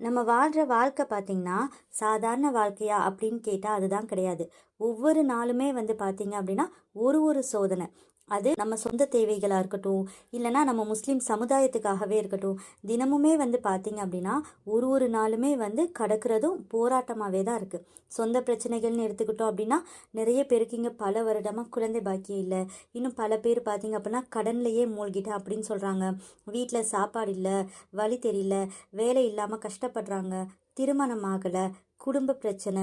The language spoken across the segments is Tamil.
நம்ம வாழ்கிற வாழ்க்கை பார்த்திங்கன்னா சாதாரண வாழ்க்கையா அப்படின்னு கேட்டால் அதுதான் கிடையாது. ஒவ்வொரு நாளுமே வந்து பார்த்திங்க அப்படின்னா ஒரு ஒரு சோதனை. அது நம்ம சொந்த தேவைகளாக இருக்கட்டும் இல்லைனா நம்ம முஸ்லீம் சமுதாயத்துக்காகவே இருக்கட்டும் தினமுமே வந்து பார்த்திங்க அப்படின்னா ஒரு ஒரு நாளுமே வந்து கடக்கிறதும் போராட்டமாகவே தான் இருக்குது சொந்த பிரச்சனைகள்னு எடுத்துக்கிட்டோம் அப்படின்னா நிறைய பேருக்கு இங்கே பல வருடமாக குழந்தை பாக்கியம் இல்லை. இன்னும் பல பேர் பார்த்திங்க அப்படின்னா கடன்லையே மூழ்கிட்டேன் அப்படின்னு சொல்கிறாங்க வீட்டில் சாப்பாடு இல்லை வழி தெரியல வேலை இல்லாமல் கஷ்டப்படுறாங்க திருமணம் ஆகலை குடும்ப பிரச்சனை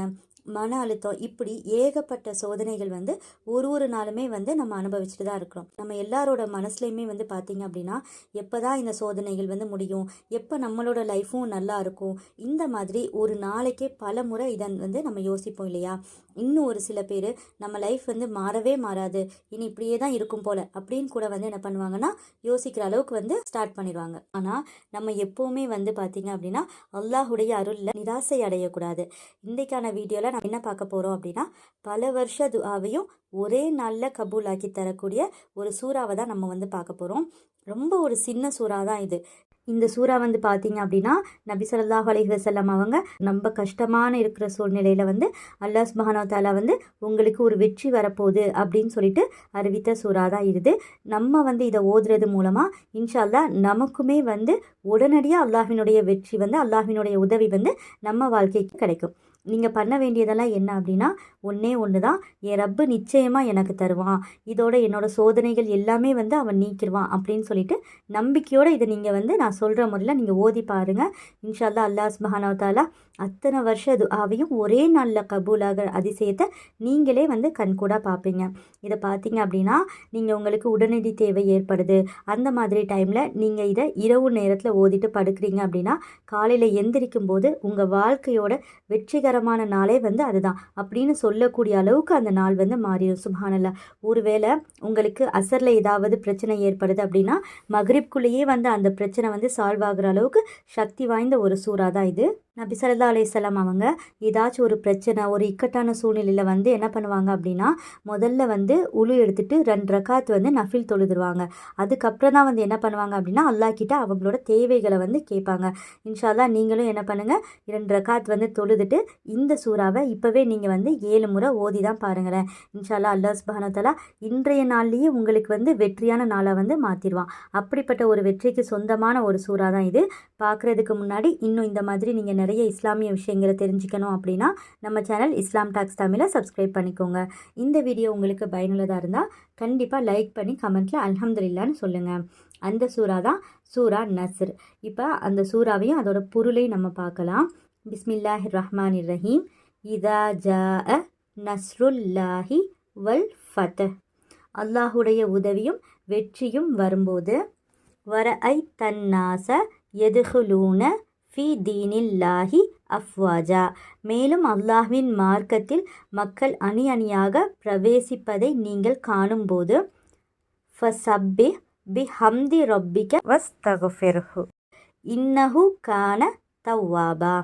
மன அழுத்தம் இப்படி ஏகப்பட்ட சோதனைகள் வந்து ஒரு ஒரு நாளுமே வந்து நம்ம அனுபவிச்சுட்டு தான் இருக்கிறோம். நம்ம எல்லாரோட மனசுலையுமே வந்து பார்த்திங்க அப்படின்னா எப்போ தான் இந்த சோதனைகள் வந்து முடியும் எப்போ நம்மளோட லைஃப்பும் நல்லா இருக்கும் இந்த மாதிரி ஒரு நாளைக்கே பல முறை இதை வந்து நம்ம யோசிப்போம் இல்லையா? இன்னும் ஒரு சில பேர் நம்ம லைஃப் வந்து மாறவே மாறாது இனி இப்படியே தான் இருக்கும் போல அப்படின்னு கூட வந்து என்ன பண்ணுவாங்கன்னா யோசிக்கிற அளவுக்கு வந்து ஸ்டார்ட் பண்ணிடுவாங்க. ஆனால் நம்ம எப்போவுமே வந்து பார்த்திங்க அப்படின்னா அல்லாஹுடைய அருளில் நிராசை அடையக்கூடாது. இன்றைக்கான வீடியோவில் நம்ம என்ன பார்க்க போகிறோம் அப்படின்னா பல வருஷ துவாவையும் ஒரே நாளில் கபூல் ஆக்கி தரக்கூடிய ஒரு சூறாவை தான் நம்ம வந்து பார்க்க போகிறோம் ரொம்ப ஒரு சின்ன சூறா தான் இது. இந்த சூறா வந்து பார்த்தீங்க அப்படின்னா நபி சொல்லாஹ் அலைஹி வசல்லம் அவங்க ரொம்ப கஷ்டமான இருக்கிற சூழ்நிலையில் வந்து அல்லாஹ் மஹானோத்தாலா வந்து உங்களுக்கு ஒரு வெற்றி வரப்போகுது அப்படின்னு சொல்லிட்டு அறிவித்த சூறா தான் இது. நம்ம வந்து இதை ஓதுறது மூலமாக இன்ஷால்லா நமக்குமே வந்து உடனடியாக அல்லாஹினுடைய வெற்றி வந்து அல்லாஹினுடைய உதவி வந்து நம்ம வாழ்க்கைக்கு கிடைக்கும். நீங்கள் பண்ண வேண்டியதெல்லாம் என்ன அப்படின்னா ஒன்றே ஒன்று தான் என் ரப்பு நிச்சயமாக எனக்கு தருவான். இதோட என்னோடய சோதனைகள் எல்லாமே வந்து அவன் நீக்கிடுவான் அப்படின்னு சொல்லிட்டு நம்பிக்கையோடு இதை நீங்கள் வந்து நான் சொல்கிற முறையில் நீங்கள் ஓதி பாருங்கள் இன்ஷால்லா அல்லாஹ் மஹானவத்தாலா அத்தனை வருஷ துஆவையும் ஒரே நாளில் கபூலாக அதிசயத்தை நீங்களே வந்து கண்கூடாக பார்ப்பீங்க. இதை பார்த்தீங்க அப்படின்னா நீங்கள் உங்களுக்கு உடனடி தேவை ஏற்படுது. அந்த மாதிரி டைமில் நீங்கள் இதை இரவு நேரத்தில் ஓதிட்டு படுக்கிறீங்க அப்படின்னா காலையில் எந்திரிக்கும் போது உங்கள் வாழ்க்கையோட வெற்றிகரமான நாளே வந்து அதுதான். அப்படின்னு சொல்லக்கூடிய அளவுக்கு அந்த நாள் வந்து மாறிடும் சுபானல்லா ஒருவேளை உங்களுக்கு அசரில் ஏதாவது பிரச்சனை ஏற்படுது அப்படின்னா மகரிப்குள்ளேயே வந்து அந்த பிரச்சனை வந்து சால்வ் ஆகிற அளவுக்கு சக்தி வாய்ந்த ஒரு சூறாக தான் இது. நபி சல்லா அலையம் அவங்க ஏதாச்சும் ஒரு பிரச்சனை ஒரு இக்கட்டான சூழ்நிலையில் வந்து என்ன பண்ணுவாங்க அப்படின்னா முதல்ல வந்து உழு எடுத்துட்டு ரெண்டு ரக்காத்து வந்து நஃபில் தொழுதுருவாங்க. அதுக்கப்புறம் தான் வந்து என்ன பண்ணுவாங்க அப்படின்னா அல்லா கிட்ட அவங்களோட தேவைகளை வந்து கேட்பாங்க. இன்ஷால்லா நீங்களும் என்ன பண்ணுங்கள் ரெண்டு ரக்காத் வந்து தொழுதுட்டு இந்த சூறாவை இப்போவே நீங்கள் வந்து ஏழு முறை ஓதி தான் பாருங்களேன். இன்ஷால்லா அல்லா சுபானத்தலா இன்றைய நாள்லேயே உங்களுக்கு வந்து வெற்றியான நாளாக வந்து மாற்றிடுவான் அப்படிப்பட்ட ஒரு வெற்றிக்கு சொந்தமான ஒரு சூறா தான் இது. பார்க்குறதுக்கு முன்னாடி இன்னும் இந்த மாதிரி நீங்கள் நிறைய இஸ்லாமிய விஷயங்களை தெரிஞ்சுக்கணும் அப்படின்னா நம்ம சேனல் இஸ்லாம் டாக்ஸ் தமிழை சப்ஸ்கிரைப் பண்ணிக்கோங்க. இந்த வீடியோ உங்களுக்கு பயனுள்ளதாக இருந்தால் கண்டிப்பாக லைக் பண்ணி கமெண்ட்டில் அலமதுல்லான்னு சொல்லுங்கள் அந்த சூறா தான் சூரா நஸ்ர். இப்போ அந்த சூறாவையும் அதோட பொருளையும் நம்ம பார்க்கலாம். பிஸ்மில்லாஹி ரஹ்மான் ரஹீம் இதா ஜா நஸ்ருல்லாஹி வல் ஃபத். அல்லாஹுடைய உதவியும் வெற்றியும் வரும்போது வர ஐ தன்னாச எதுகுலூன ஃபி தீனில்லாஹி அஃப்வாஜா மேலும் அல்லாஹ்வின் மார்க்கத்தில் மக்கள் அணி அணியாக பிரவேசிப்பதை நீங்கள் காணும்போது ஃபசப்பி பி ஹம்தி ரொப்பிக்க வஸ் தகுஃபெர்ஹு இன்னஹு கான தவ்வாபா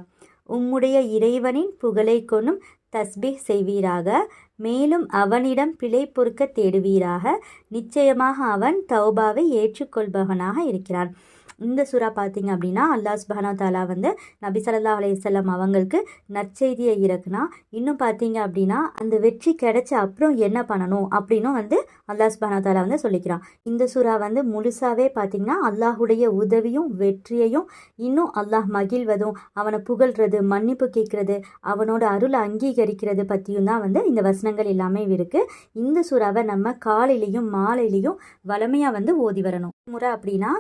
உம்முடைய இறைவனின் புகழை கொண்டும் தஸ்பி செய்வீராக மேலும் அவனிடம் பிழை பொறுக்க தேடுவீராக நிச்சயமாக அவன் தௌபாவை ஏற்றுக்கொள்பவனாக இருக்கிறான் இந்த சுறா பார்த்தீங்க அப்படின்னா அல்லாஹ் சுபானா தாலா வந்து நபி சல்லா அலையம் அவங்களுக்கு நற்செய்தியை இறக்குனா. இன்னும் பார்த்தீங்க அப்படின்னா அந்த வெற்றி கிடைச்ச அப்புறம் என்ன பண்ணணும் அப்படின்னும் வந்து அல்லாஹ் சுபானா தாலா வந்து சொல்லிக்கிறான். இந்த சுறா வந்து முழுசாகவே பார்த்தீங்கன்னா அல்லாஹுடைய உதவியும் வெற்றியையும் இன்னும் அல்லாஹ் மகிழ்வதும் அவனை புகழ்றது மன்னிப்பு கேட்கறது அவனோட அருளை அங்கீகரிக்கிறது பற்றியும் தான் வந்து இந்த வசனங்கள் எல்லாமே இருக்குது இந்த சுறாவை நம்ம காலையிலையும் மாலையிலையும் வளமையாக வந்து ஓதி வரணும். முறை அப்படின்னா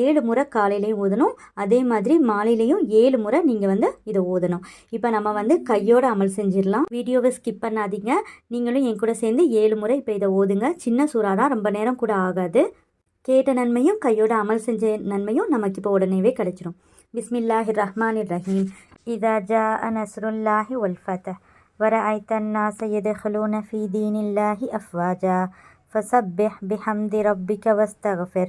ஏழு முறை காலையிலையும் ஓதணும் அதே மாதிரி மாலையிலையும் ஏழு முறை நீங்கள் வந்து இதை ஓதணும் இப்போ நம்ம வந்து கையோட அமல் செஞ்சிடலாம் வீடியோவை ஸ்கிப் பண்ணாதீங்க நீங்களும் என் கூட சேர்ந்து ஏழு முறை இப்போ இதை ஓதுங்க சின்ன சூறா தான் ரொம்ப நேரம் கூட ஆகாது கேட்ட நன்மையும் கையோட அமல் செஞ்ச நன்மையும் நமக்கு இப்போ உடனேவே கிடைச்சிரும் பிஸ்மில்லாஹி ரஹ்மான் ரஹீம் இதா ஜா நஸ்ருல்லாஹி ஒல்ஃபத் ورأيت الناس يدخلون في دين الله أفواجا فسبح بحمد ربك واستغفر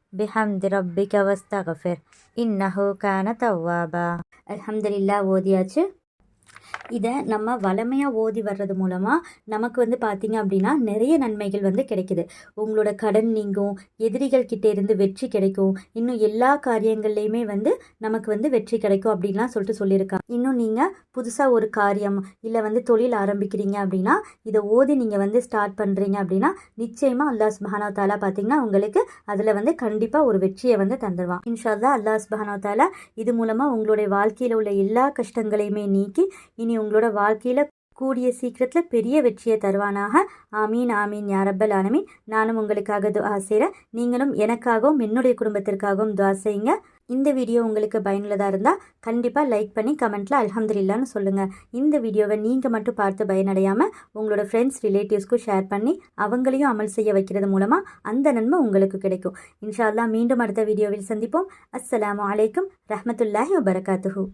بحمد ربك واستغفر إنه كان توابا அல்ஹம்துலில்லா ஓதியாச்சு இதை நம்ம வளமையாக ஓதி வர்றது மூலமாக நமக்கு வந்து பார்த்திங்க அப்படின்னா நிறைய நன்மைகள் வந்து கிடைக்குது. உங்களோட கடன் நீங்கும் எதிரிகள் கிட்டே இருந்து வெற்றி கிடைக்கும். இன்னும் எல்லா காரியங்கள்லையுமே வந்து நமக்கு வந்து வெற்றி கிடைக்கும் அப்படின்லாம் சொல்லிட்டு சொல்லியிருக்காங்க. இன்னும் நீங்கள் புதுசாக ஒரு காரியம் இல்லை வந்து தொழில் ஆரம்பிக்கிறீங்க அப்படின்னா இதை ஓதி நீங்கள் வந்து ஸ்டார்ட் பண்ணுறீங்க அப்படின்னா நிச்சயமாக அல்லாஹ் சுபஹானா தாலா பார்த்தீங்கன்னா உங்களுக்கு அதில் வந்து கண்டிப்பாக ஒரு வெற்றியை வந்து தந்துடுவான் இன்ஷால்லா அல்லாஹ் சுபஹானா தாலா இது மூலமாக உங்களுடைய வாழ்க்கையில் உள்ள எல்லா கஷ்டங்களையுமே நீக்கி இனி உங்களோட வாழ்க்கையில் கூடிய சீக்கிரத்தில் பெரிய வெற்றியை தருவானாக. ஆமீன் ஆமீன் யாரப்பல் ஆனமீன் நானும் உங்களுக்காக துவா செய்கிறேன் நீங்களும் எனக்காகவும் என்னுடைய குடும்பத்திற்காகவும் துவா செய்யுங்க. இந்த வீடியோ உங்களுக்கு பயனுள்ளதாக இருந்தால் கண்டிப்பாக லைக் பண்ணி கமெண்ட்டில் அலமதுல்லான்னு சொல்லுங்கள் இந்த வீடியோவை நீங்கள் மட்டும் பார்த்து பயனடையாமல் உங்களோட ஃப்ரெண்ட்ஸ் ரிலேட்டிவ்ஸ்க்கும் ஷேர் பண்ணி அவங்களையும் அமல் செய்ய வைக்கிறது மூலமாக அந்த நன்மை உங்களுக்கு கிடைக்கும். இன்ஷா மீண்டும் அடுத்த வீடியோவில் சந்திப்போம். அஸ்ஸலாமு அலைக்கும் ரஹமத்துல்லாஹி வபரகாத்துஹூ.